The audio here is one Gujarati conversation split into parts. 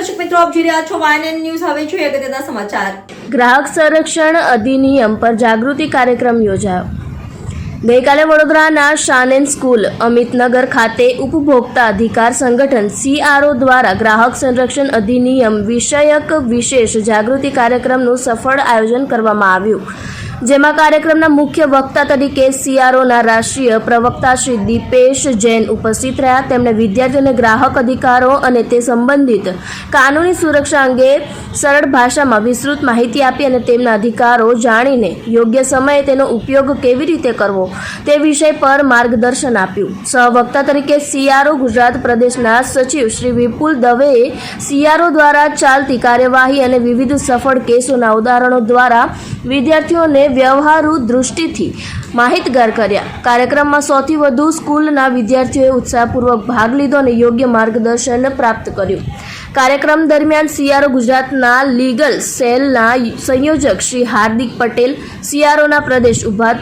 આપ જોઈ રહ્યા છો વાયન ન્યૂઝ હવે જોઈએ અગત્યના સમાચાર. ગ્રાહક સંરક્ષણ અધિનિયમ પર જાગૃતિ કાર્યક્રમ યોજાયો. ગઈકાલે વડોદરાના શાનેન સ્કૂલ, અમિતનગર ખાતે ઉપભોક્તા અધિકાર સંગઠન સીઆરઓ દ્વારા ગ્રાહક સંરક્ષણ અધિનિયમ વિષયક વિશેષ જાગૃતિ કાર્યક્રમનું સફળ આયોજન કરવામાં આવ્યું. જેમાં કાર્યક્રમના મુખ્ય વક્તા તરીકે સીઆરઓના રાષ્ટ્રીય પ્રવક્તા શ્રી દીપેશ જૈન ઉપસ્થિત રહ્યા. તેમણે વિદ્યાર્થીઓને ગ્રાહક અધિકારો અને તે સંબંધિત કાનૂની સુરક્ષા અંગે સરળ ભાષામાં વિસ્તૃત માહિતી આપી અને તેમના અધિકારો જાણીને યોગ્ય સમયે તેનો ઉપયોગ કેવી રીતે કરવો તે વિષય પર માર્ગદર્શન આપ્યું. સહવક્તા તરીકે સીઆરઓ ગુજરાત પ્રદેશના સચિવ શ્રી વિપુલ દવેએ સીઆરઓ દ્વારા ચાલતી કાર્યવાહી અને વિવિધ સફળ કેસોના ઉદાહરણો દ્વારા વિદ્યાર્થીઓને વ્યવહારુ દૃષ્ટિથી માહિતગાર કર્યા. કાર્યક્રમમાં સૌથી વધુ સ્કૂલના વિદ્યાર્થીઓએ ઉત્સાહપૂર્વક ભાગ લીધો અને યોગ્ય માર્ગદર્શન પ્રાપ્ત કર્યું. કાર્યક્રમ દરમિયાન સીઆરઓ ગુજરાતના લીગલ સેલના સંયોજક શ્રી હાર્દિક પટેલ, સીઆરઓના પ્રદેશ ઊભા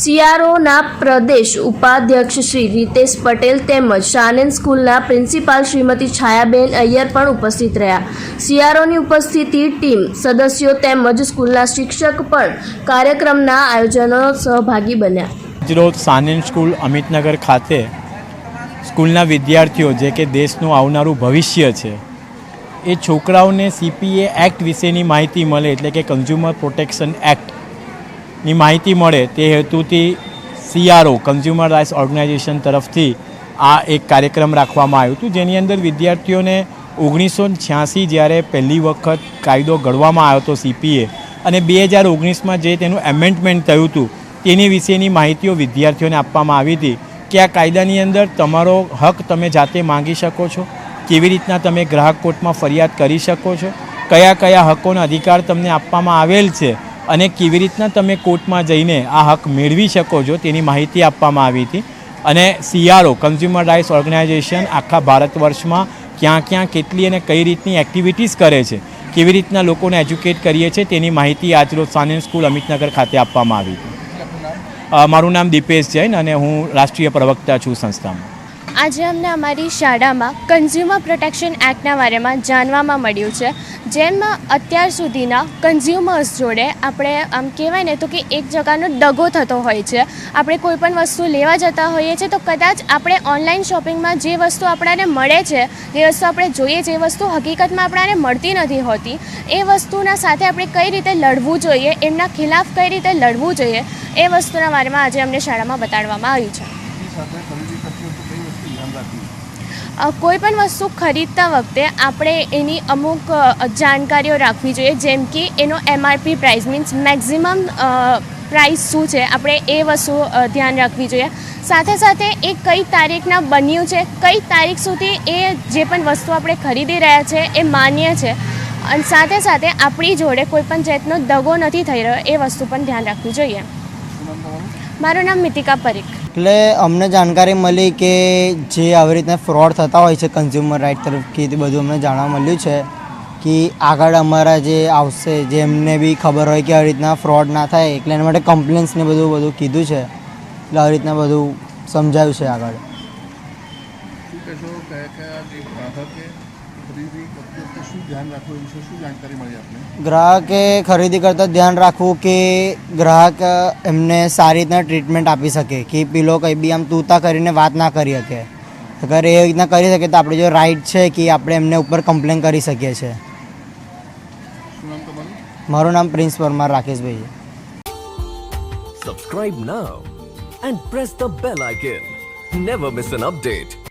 સીઆરઓના પ્રદેશ ઉપાધ્યક્ષ શ્રી રીતેશ પટેલ તેમજ શાનેન સ્કૂલના પ્રિન્સિપાલ શ્રીમતી છાયાબેન અય્યર પણ ઉપસ્થિત રહ્યા. સીઆરઓની ઉપસ્થિતિ ટીમ સદસ્યો તેમજ સ્કૂલના શિક્ષક પણ કાર્યક્રમના આયોજનો સહભાગી બન્યા. રોજ સાનેન સ્કૂલ અમિતનગર ખાતે સ્કૂલના વિદ્યાર્થીઓ, જે કે દેશનું આવનારું ભવિષ્ય છે, એ છોકરાઓને સીપીએ એક્ટ વિશેની માહિતી મળે એટલે કે કન્ઝ્યુમર પ્રોટેક્શન એક્ટની માહિતી મળે તે હેતુથી સીઆરઓ કન્ઝ્યુમર રાઇટ્સ ઓર્ગેનાઇઝેશન તરફથી આ એક કાર્યક્રમ રાખવામાં આવ્યું હતું, જેની અંદર વિદ્યાર્થીઓને ઓગણીસો છ્યાસી જ્યારે પહેલી વખત કાયદો ઘડવામાં આવ્યો હતો સીપીએ અને બે હજાર ઓગણીસમાં જે તેનું એમેન્ડમેન્ટ થયું હતું, તેની વિશેની માહિતીઓ વિદ્યાર્થીઓને આપવામાં આવી હતી કે આ કાયદાની અંદર તમારો હક તમે જાતે માંગી શકો છો, કેવી રીતના તમે ગ્રાહક કોર્ટમાં ફરિયાદ કરી શકો છો, કયા કયા હકોના અધિકાર તમને આપવામાં આવેલ છે અને કેવી રીતના તમે કોર્ટમાં જઈને આ હક મેળવી શકો છો તેની માહિતી આપવામાં આવી હતી. અને સીઆરઓ કન્ઝ્યુમર રાઇટ્સ ઓર્ગેનાઇઝેશન આખા ભારત વર્ષમાં ક્યાં ક્યાં કેટલી અને કઈ રીતની એક્ટિવિટીઝ કરે છે, કેવી રીતના લોકોને એજ્યુકેટ કરીએ છીએ તેની માહિતી આજરોજ સાનેન સ્કૂલ અમિતનગર ખાતે આપવામાં આવી હતી. મારું નામ દીપેશ જૈન અને હું રાષ્ટ્રીય પ્રવક્તા છું સંસ્થામાં. આજે અમને અમારી શાળામાં કન્ઝ્યુમર પ્રોટેક્શન એક્ટના બારેમાં જાણવામાં મળ્યું છે, જેમાં અત્યાર સુધીના કન્ઝ્યુમર્સ જોડે આપણે આમ કહેવાય ને તો કે એક જગાનો દગો થતો હોય છે. આપણે કોઈપણ વસ્તુ લેવા જતા હોઈએ છીએ તો કદાચ આપણે ઓનલાઈન શોપિંગમાં જે વસ્તુ આપણાને મળે છે, જે વસ્તુ આપણે જોઈએ જે વસ્તુ હકીકતમાં આપણાને મળતી નથી હોતી, એ વસ્તુના સાથે આપણે કઈ રીતે લડવું જોઈએ, એમના ખિલાફ કઈ રીતે લડવું જોઈએ, એ વસ્તુના બારેમાં આજે અમને શાળામાં બતાડવામાં આવ્યું છે. કોઈ પણ વસ્તુ ખરીદતા વખતે આપણે એની અમુક જાણકારીઓ રાખવી જોઈએ. જેમ કે એનો MRP price means maximum price શું છે? આપણે એ વસ્તુ ધ્યાન રાખવી જોઈએ. સાથે સાથે એ કઈ તારીખના બન્યું છે? કઈ તારીખ સુધી એ જે પણ વસ્તુ આપણે ખરીદી રહ્યા છે એ માન્ય છે. અને સાથે સાથે આપણી જોડે કોઈ પણ જાતનો દગો નથી થઈ રહ્યો એ વસ્તુ પણ ધ્યાન રાખવી જોઈએ. મારું નામ મિતિકા પરીખ. એટલે અમને જાણકારી મળી કે જે આવી રીતના ફ્રોડ થતા હોય છે કન્ઝ્યુમર રાઇટ તરફથી તે બધું અમને જાણવા મળ્યું છે કે આગળ અમારા જે આવશે જે એમને બી ખબર હોય કે આવી રીતના ફ્રોડ ના થાય એટલે એના માટે કમ્પ્લેન્સ ને બધું બધું કીધું છે. એટલે આવી રીતના બધું સમજાયું છે આગળ. ગ્રાહકે ખરીદી કરતી શું ધ્યાન રાખવું વિશે શું જાણકારી મળી આપને? ગ્રાહકે ખરીદી કરતાં ધ્યાન રાખવું કે ગ્રાહક એમને સારી રીતના ટ્રીટમેન્ટ આપી શકે કે પેલો કંઈ બી આમ તૂતા કરીને વાત ના કરી શકે. અગર એ રીતના કરી શકે તો આપણે જો રાઈટ છે કે આપણે એમને ઉપર કમ્પ્લેન કરી શકીએ છીએ. મારું નામ પ્રિન્સ પરમાર રાકેશભાઈ છે. Subscribe and press the bell icon never miss an update.